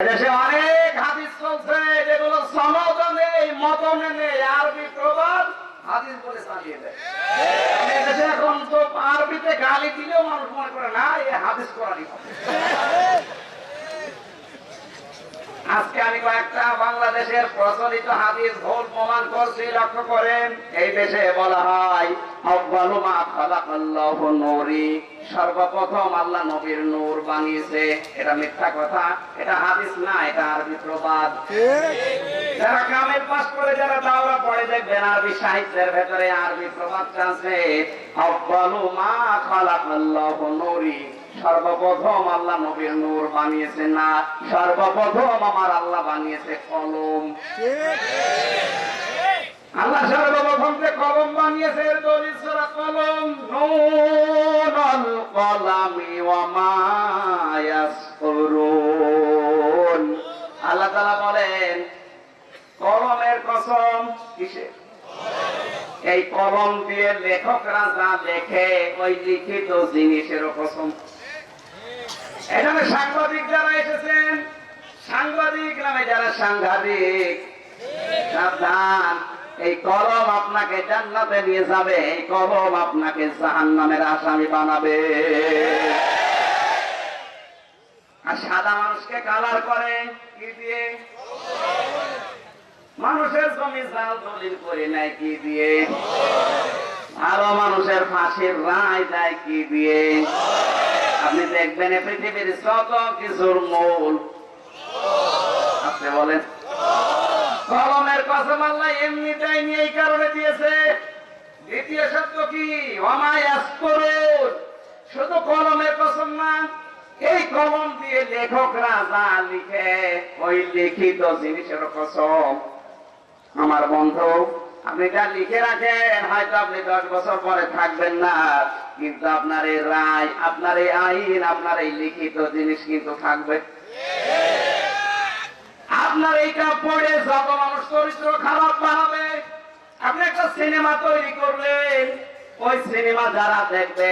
দেশে অনেক হাদিস চলছে যেগুলো সনদ নেই, মতন নেই। আরবি প্রবাদ হাদিস বলে চালিয়ে দেয়। আমি এখন তো আরবিতে গালি দিলেও মানুষ মনে করে না এই হাদিস করারই কথা। আজকে আমি কয়েকটা বাংলাদেশের প্রচলিত হাদিস ভুল প্রমাণ করছি, লক্ষ্য করেন। এই দেশে বলা হয় সর্বপ্রথম আল্লাহ নবীর নূর বানিয়েছে। এটা মিথ্যা কথা, এটা হাদিস না, এটা আরবি প্রবাদ। যারা কামের পাস করে, যারা দাওরা পড়ে দেখবেন, আরবি সাহিত্যের ভেতরে আরবি প্রবাদ আছে। মা সর্বপ্রথম আল্লাহ নবীর নূর বানিয়েছে না, সর্বপ্রথম আমার আল্লাহ বানিয়েছে কলম। আল্লাহ সর্বপ্রথম যে কলম বানিয়েছে কলম। নুনুল কলামি আল্লাহ তাআলা বলেন, কলমের কসম কিসের? এই কলম দিয়ে লেখকরা যা লেখে, ওই লিখিত জিনিসের কসম এখানে সাংবাদিক যারা এসেছেন, সাংবাদিক নামে যারা সাংঘাতিক, সাবধান। এই কলম আপনাকে জান্নাতে নিয়ে যাবে, এই কলম আপনাকে জাহান্নামের আসামি বানাবে। আর সাদা মানুষকে কালার করে কি দিয়ে? মানুষের জমি জাল দলিল করে নেয় কি দিয়ে? ভালো মানুষের ফাঁসির রায় দেয় কি দিয়ে? আপনি দেখবেন পৃথিবীর শত কিছুর মূল। আপনি বলেন, কলমের কসম আল্লাহ এই কারণে দিয়েছে। দ্বিতীয় কি? শুধু কলমের কসম না, এই কলম দিয়ে লেখকরা যা লিখে, ওই লিখিত জিনিসের কসম। আমার বন্ধু, আপনি যা লিখে রাখেন, হয়তো আপনি দশ বছর পরে থাকবেন না। কিন্তু আপনার এই রায়, আপনার এই আইন, আপনার এই লিখিত জিনিস কিন্তু থাকবে। আপনার এইটা পড়ে যত মানুষ চরিত্র খারাপ বানাবে, আপনি একটা সিনেমা তৈরি করলেন। ওই সিনেমা যারা দেখবে,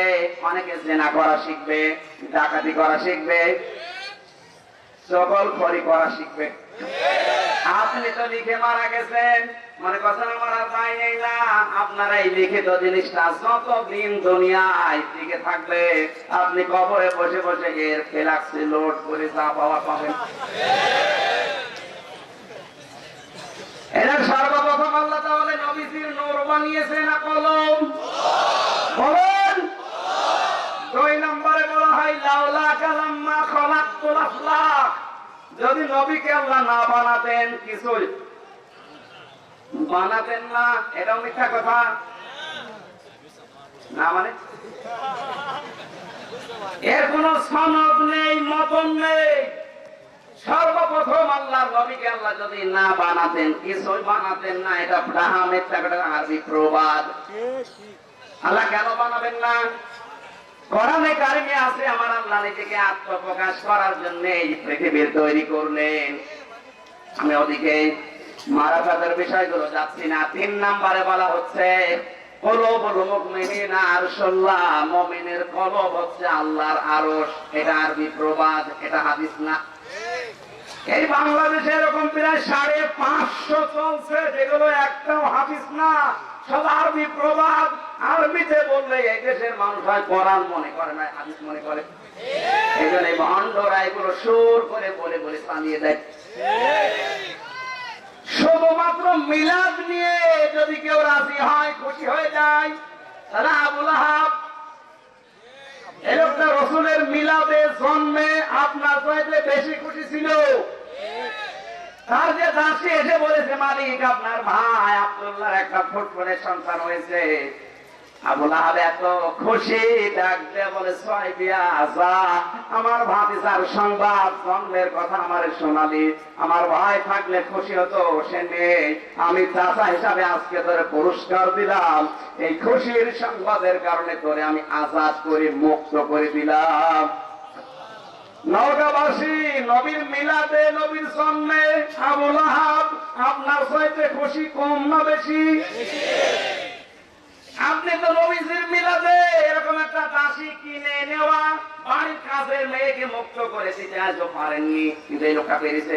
অনেকে জেনা করা শিখবে, ডাকাতি করা শিখবে সকল খড়ি করা শিখবে। আপনি তো লিখে মারা গেছেন। মনে কথা মারা পাই নেই না। আপনারা এই লিখিত জিনিসটা যত দিন দুনিয়ায় টিকে থাকবে, আপনি কবরে বসে বসে এর ফেলাক্সি লোড করে যা পাওয়া পাবেন। এটা সর্বপ্রথম আল্লাহ তাহলে নবীজির নূর বানিয়েছে না কলম বলেন। দুই নম্বরে বলা হয়, লাউলা কালাম্মা খলাকুল আফলাক যদি নবীকে আল্লাহ না বানাতেন কিছু বানাতেন না, এটাও মিথ্যা কথা। না মানে? এর কোন সনদ নেই, মতন নেই। সর্বপ্রথম আল্লাহ নবীকে আল্লাহ যদি না বানাতেন, কিছুই বানাতেন না, এটা ডাহা মিথ্যা প্রবাদ। আল্লাহ কেন বানাবেন না? কারিমে আছে আমার আল্লাহ নিজেকে আত্মপ্রকাশ করার জন্য এই পৃথিবীর তৈরি করলেন। আমি ওদিকে বিষয়গুলো যাচ্ছি না। তিন নাম্বারে বলা হচ্ছে, কলব হচ্ছে আল্লাহর আরশ। এটা আরবি প্রবাদ, এটা হাদিস না। এই বাংলাদেশে এরকম প্রায় সাড়ে পাঁচশো চলছে, যেগুলো একটাও হাফিস না। সব আরবি প্রবাদ। আরবিতে বললে এই দেশের মানুষ হয় কোরআন মনে করে না, হাদিস মনে করে। এই জন্য ভণ্ডরা এগুলো সুর করে বলে বলে চালিয়ে দেয়। শুধুমাত্র মিলাদ নিয়ে যদি কেউ রাজি হয়, খুশি হয়ে যায়, তাহলে আবুল আহাব এই লোকটা রসুলের মিলাদে জন্মে আপনার চাইতে বেশি খুশি ছিল। তার যে দাসী এসে বলেছে, মালিক, আপনার ভাই আব্দুল্লাহর একটা ফুটফুটের সন্তান হয়েছে। আমি চাচা হিসাবে আজকে তোরে পুরস্কার দিলাম। এই খুশির সংবাদের কারণে তোরে আমি আজাদ করে, মুক্ত করে দিলাম। নওগাঁবাসী, নবীর মিলাদে, নবীর জন্মে আবুল আপনার চাইতে খুশি কম না বেশি? আপনি তো নবীজির মিলাদে এরকম একটা দাসী কিনে নেওয়া, বাড়ির কাজের মেয়েকে মুক্ত করেছি দিতে পারেননি। কিন্তু এই লোকটা পেরেছে।